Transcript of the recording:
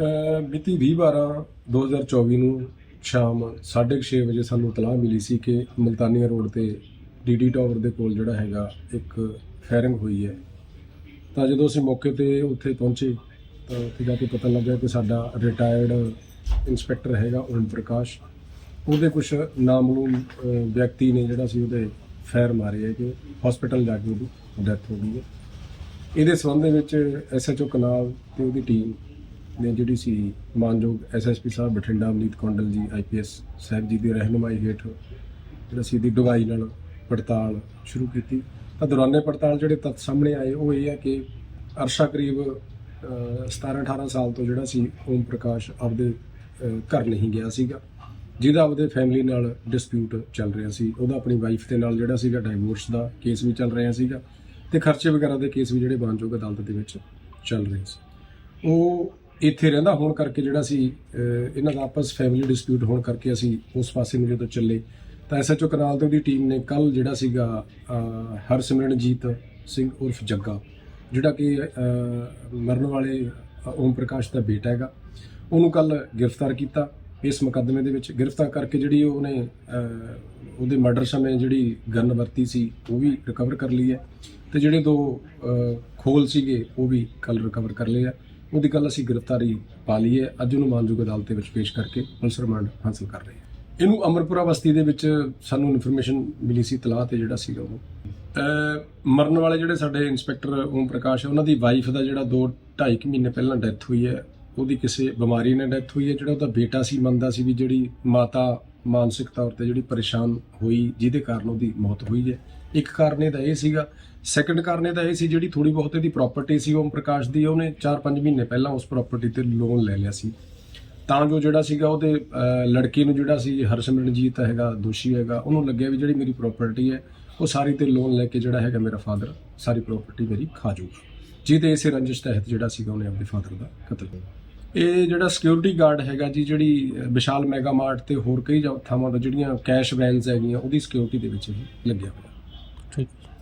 ਅਹ ਮਿਤੀ 20/12/2024 ਨੂੰ ਸ਼ਾਮ 6:30 ਵਜੇ ਸਾਨੂੰ ਇਤਲਾਹ ਮਿਲੀ ਸੀ ਕਿ ਮਲਤਾਨੀਆ ਰੋਡ ਤੇ ਡੀਡੀ ਟਾਵਰ ਦੇ ਕੋਲ ਜਿਹੜਾ ਹੈਗਾ ਇੱਕ ਫਾਇਰਿੰਗ ਹੋਈ ਹੈ। ਤਾਂ ਜਦੋਂ ਅਸੀਂ ਮੌਕੇ ਤੇ ਉੱਥੇ ਪਹੁੰਚੇ ਤਾਂ ਉੱਥੇ ਜਾ ਕੇ ਪਤਾ ਲੱਗਾ ਕਿ ਸਾਡਾ ਰਿਟਾਇਰਡ ਇੰਸਪੈਕਟਰ ਹੈਗਾ ਓਮ ਪ੍ਰਕਾਸ਼। ਉਹਦੇ ਕੁਝ ਨਾਮਲੂਮ ਅਹ, ਵਿਅਕਤੀ ਨੇ ਜਿਹੜਾ ਸੀ ਉਹਦੇ ਫਾਇਰ ਮਾਰੇ ਹੈ ਕਿ ਹਸਪੀਟਲ ਜਾ ਕੇ ਉਹਦੀ ਡੈਥ ਹੋ ਗਈ ਹੈ। ਇਹਦੇ ਸੰਬੰਧ ਦੇ ਵਿੱਚ ਐਸਐਚਓ ਕਨਾਲ ਤੇ ਉਹਦੀ ਟੀਮ ਨੇ ਜਿਹੜੀ ਸੀ ਮਾਨਯੋਗ ਐਸਐਸਪੀ ਸਾਹਿਬ ਬਠਿੰਡਾ ਅਮਨੀਤ ਕੌਂਡਲ ਜੀ ਆਈਪੀਐਸ ਸਾਹਿਬ ਜੀ ਦੀ ਰਹਿਨੁਮਾਈ ਹੇਠ ਜਿਹੜਾ ਸੀ ਦੀ ਡੁਗਾਈ ਨਾਲ ਪੜਤਾਲ ਸ਼ੁਰੂ ਕੀਤੀ। ਤਾਂ ਦੌਰਾਨੇ ਪੜਤਾਲ ਜਿਹੜੇ ਤੱਥ ਸਾਹਮਣੇ ਆਏ ਉਹ ਇਹ ਹੈ ਕਿ ਅਰਸ਼ਾ ਕਰੀਬ 17 18 ਸਾਲ ਤੋਂ ਜਿਹੜਾ ਸੀ ਓਮ ਪ੍ਰਕਾਸ਼ ਆਪਦੇ ਘਰ ਨਹੀਂ ਗਿਆ ਸੀਗਾ। ਜਿਹਦਾ ਆਪਦੇ ਫੈਮਿਲੀ ਨਾਲ ਡਿਸਪਿਊਟ ਚੱਲ ਰਿਹਾ ਸੀ। ਉਹਦਾ ਆਪਣੀ ਵਾਈਫ ਦੇ ਨਾਲ ਜਿਹੜਾ ਸੀਗਾ ਡਾਈਵੋਰਸ ਦਾ ਕੇਸ ਵੀ ਚੱਲ ਰਿਹਾ ਸੀਗਾ ਤੇ ਖਰਚੇ ਵਗੈਰਾ ਦੇ ਕੇਸ ਵੀ ਜਿਹੜੇ ਬਾਂਝੋਗ ਅਦਾਲਤ ਦੇ ਵਿੱਚ ਚੱਲ ਰਹੇ ਸੀ। ਉਹ ਇੱਥੇ ਰਹਿੰਦਾ ਹੋਣ ਕਰਕੇ ਜਿਹੜਾ ਸੀ ਇਹਨਾਂ ਦਾ ਆਪਸ ਫੈਮਿਲੀ ਡਿਸਪਿਊਟ ਹੋਣ ਕਰਕੇ ਅਸੀਂ ਉਸ ਪਾਸੇ ਨੂੰ ਜਦੋਂ ਚੱਲੇ, ਤਾਂ ਐਸਐਚਓ ਕਨਾਲ ਤੇ ਉਹਦੀ ਟੀਮ ਨੇ ਕੱਲ ਜਿਹੜਾ ਸੀਗਾ ਹਰਸਿਮਰਨਜੀਤ ਸਿੰਘ ਉਰਫ ਜੱਗਾ, ਜਿਹੜਾ ਕਿ ਮਰਨ ਵਾਲੇ ਓਮ ਪ੍ਰਕਾਸ਼ ਦਾ ਬੇਟਾ ਹੈਗਾ, ਉਹਨੂੰ ਕੱਲ ਗ੍ਰਿਫਤਾਰ ਕੀਤਾ। ਇਸ ਮੁਕੱਦਮੇ ਦੇ ਵਿੱਚ ਗ੍ਰਿਫਤਾਰ ਕਰਕੇ ਜਿਹੜੀ ਉਹਨੇ ਉਹਦੇ ਮਰਡਰ ਸਮੇਂ ਜਿਹੜੀ ਗਨ ਵਰਤੀ ਸੀ, ਉਹ ਵੀ ਰਿਕਵਰ ਕਰ ਲਈ ਹੈ। ਤੇ ਜਿਹੜੇ ਦੋ ਖੋਲ ਸੀਗੇ, ਉਹ ਵੀ ਕੱਲ ਰਿਕਵਰ ਕਰ ਲਏ ਆ। ਉਹਦੀ ਕੱਲ ਅਸੀਂ ਗ੍ਰਿਫਤਾਰੀ ਪਾ ਲਈ ਹੈ ਅੱਜ ਉਹਨੂੰ ਮਾਨਯੋਗ ਅਦਾਲਤ ਦੇ ਵਿੱਚ ਪੇਸ਼ ਕਰਕੇ ਪੁਲਿਸ ਰਿਮਾਂਡ ਹਾਸਲ ਕਰ ਰਹੇ ਹਾਂ। ਇਹਨੂੰ ਅਮਰਪੁਰਾ ਬਸਤੀ ਦੇ ਵਿੱਚ ਸਾਨੂੰ ਇਨਫੋਰਮੇਸ਼ਨ ਮਿਲੀ ਸੀ, ਤਲਾਹ ਤੇ ਜਿਹੜਾ ਸੀਗਾ ਉਹ। ਮਰਨ ਵਾਲੇ ਜਿਹੜੇ ਸਾਡੇ ਇੰਸਪੈਕਟਰ ਓਮ ਪ੍ਰਕਾਸ਼ ਹੈ ਉਹਨਾਂ ਦੀ ਵਾਈਫ ਦਾ ਜਿਹੜਾ 2 2.5 ਮਹੀਨੇ ਪਹਿਲਾਂ ਡੈਥ ਹੋਈ ਹੈ। ਉਹਦੀ ਕਿਸੇ ਬਿਮਾਰੀ ਨਾਲ ਡੈਥ ਹੋਈ ਹੈ। ਜਿਹੜਾ ਉਹਦਾ ਬੇਟਾ ਸੀ, ਮੰਨਦਾ ਸੀ ਵੀ ਜਿਹੜੀ ਮਾਤਾ ਮਾਨਸਿਕ ਤੌਰ ਤੇ ਜਿਹੜੀ ਪਰੇਸ਼ਾਨ ਹੋਈ, ਜਿਹਦੇ ਕਾਰਨ ਉਹਦੀ ਮੌਤ ਹੋਈ ਹੈ। ਇੱਕ ਕਾਰਨ ਇਹਦਾ ਇਹ ਸੀਗਾ ਸੈਕੰਡ ਕਾਰਨ ਇਹਦਾ ਇਹ ਸੀ ਜਿਹੜੀ ਥੋੜੀ ਬਹੁਤ ਇਹਦੀ ਪ੍ਰਾਪਰਟੀ ਸੀ ਓਮ ਪ੍ਰਕਾਸ਼ ਦੀ, ਉਹਨੇ 4-5 ਮਹੀਨੇ ਪਹਿਲਾਂ ਉਸ ਪ੍ਰਾਪਰਟੀ ਤੇ ਲੋਨ ਲੈ ਲਿਆ ਸੀ। ਤਾਂ ਜੋ ਜਿਹੜਾ ਸੀਗਾ ਉਹਦੇ ਲੜਕੀ ਨੂੰ ਜਿਹੜਾ ਸੀ, ਹਰਸਿਮਰਨਜੀਤ ਹੈਗਾ, ਦੋਸ਼ੀ ਹੈਗਾ, ਉਹਨੂੰ ਲੱਗਿਆ ਵੀ ਜਿਹੜੀ ਮੇਰੀ ਪ੍ਰਾਪਰਟੀ ਹੈ, ਉਹ ਸਾਰੀ ਤੇ ਲੋਨ ਲੈ ਕੇ ਜਿਹੜਾ ਹੈਗਾ ਮੇਰਾ ਫਾਦਰ ਸਾਰੀ ਪ੍ਰਾਪਰਟੀ ਮੇਰੀ ਖਾ ਜਾਊਗਾ ਜਿਹਦੇ ਇਸੇ ਰੰਜਿਸ਼ ਤਹਿਤ ਜਿਹੜਾ ਸੀਗਾ ਉਹਨੇ ਆਪਣੇ ਫਾਦਰ ਦਾ ਕਤਲ ਕੀਤਾ ਇਹ ਜਿਹੜਾ ਸਿਕਿਉਰਿਟੀ ਗਾਰਡ ਹੈਗਾ ਜੀ, ਜਿਹੜੀ ਵਿਸ਼ਾਲ ਮੈਗਾ ਮਾਰਟ ਤੇ ਹੋਰ ਕਈ ਥਾਵਾਂ ਦਾ ਜਿਹੜੀਆਂ ਕੈਸ਼ ਵੈਨਸ ਹੈਗੀਆਂ, ਉਹਦੀ ਸਿਕਿਉਰਿਟੀ ਦੇ ਵਿੱਚ ਹੀ ਲੱਗਿਆ ਹੋਇਆ। ਠੀਕ।